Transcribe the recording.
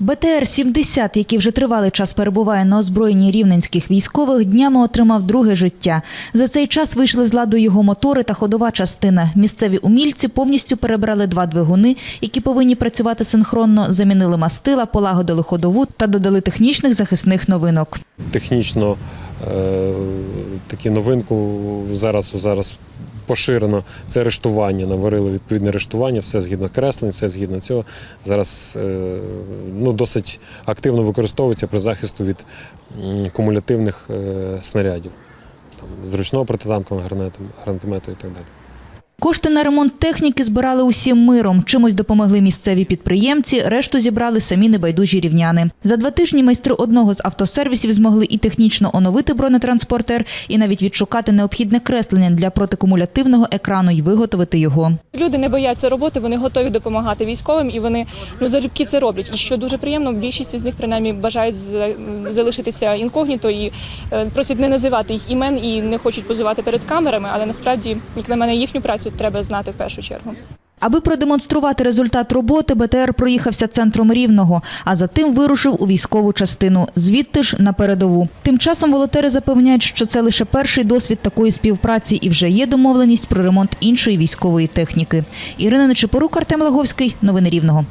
БТР-70, який вже тривалий час перебуває на озброєнні рівненських військових, днями отримав друге життя. За цей час вийшли з ладу його мотори та ходова частина. Місцеві умільці повністю перебрали два двигуни, які повинні працювати синхронно, замінили мастила, полагодили ходову та додали технічних захисних новинок. технічно такі новинку зараз, зараз поширено. Це рештування. Наварили відповідне рештування, все згідно креслень, все згідно цього. Зараз е, ну, досить активно використовується при захисту від кумулятивних е, снарядів, там, зручного протитанкового гранатомету і так далі. Кошти на ремонт техніки збирали усім миром. Чимось допомогли місцеві підприємці, решту зібрали самі небайдужі рівняни. За два тижні майстри одного з автосервісів змогли і технічно оновити бронетранспортер, і навіть відшукати необхідне креслення для протикумулятивного екрану і виготовити його. Люди не бояться роботи, вони готові допомагати військовим і вони ну залюбки це роблять. І що дуже приємно, більшість з них принаймні бажають за- залишитися інкогніто і е, просять не називати їх імен і не хочуть позувати перед камерами. Але насправді, як на мене, їхню працю треба знати в першу чергу. Аби продемонструвати результат роботи, БТР проїхався центром Рівного, а затим вирушив у військову частину, звідти ж на передову. Тим часом волонтери запевняють, що це лише перший досвід такої співпраці і вже є домовленість про ремонт іншої військової техніки. Ірина Нечипорук, Артем Лаговський. Новини Рівного.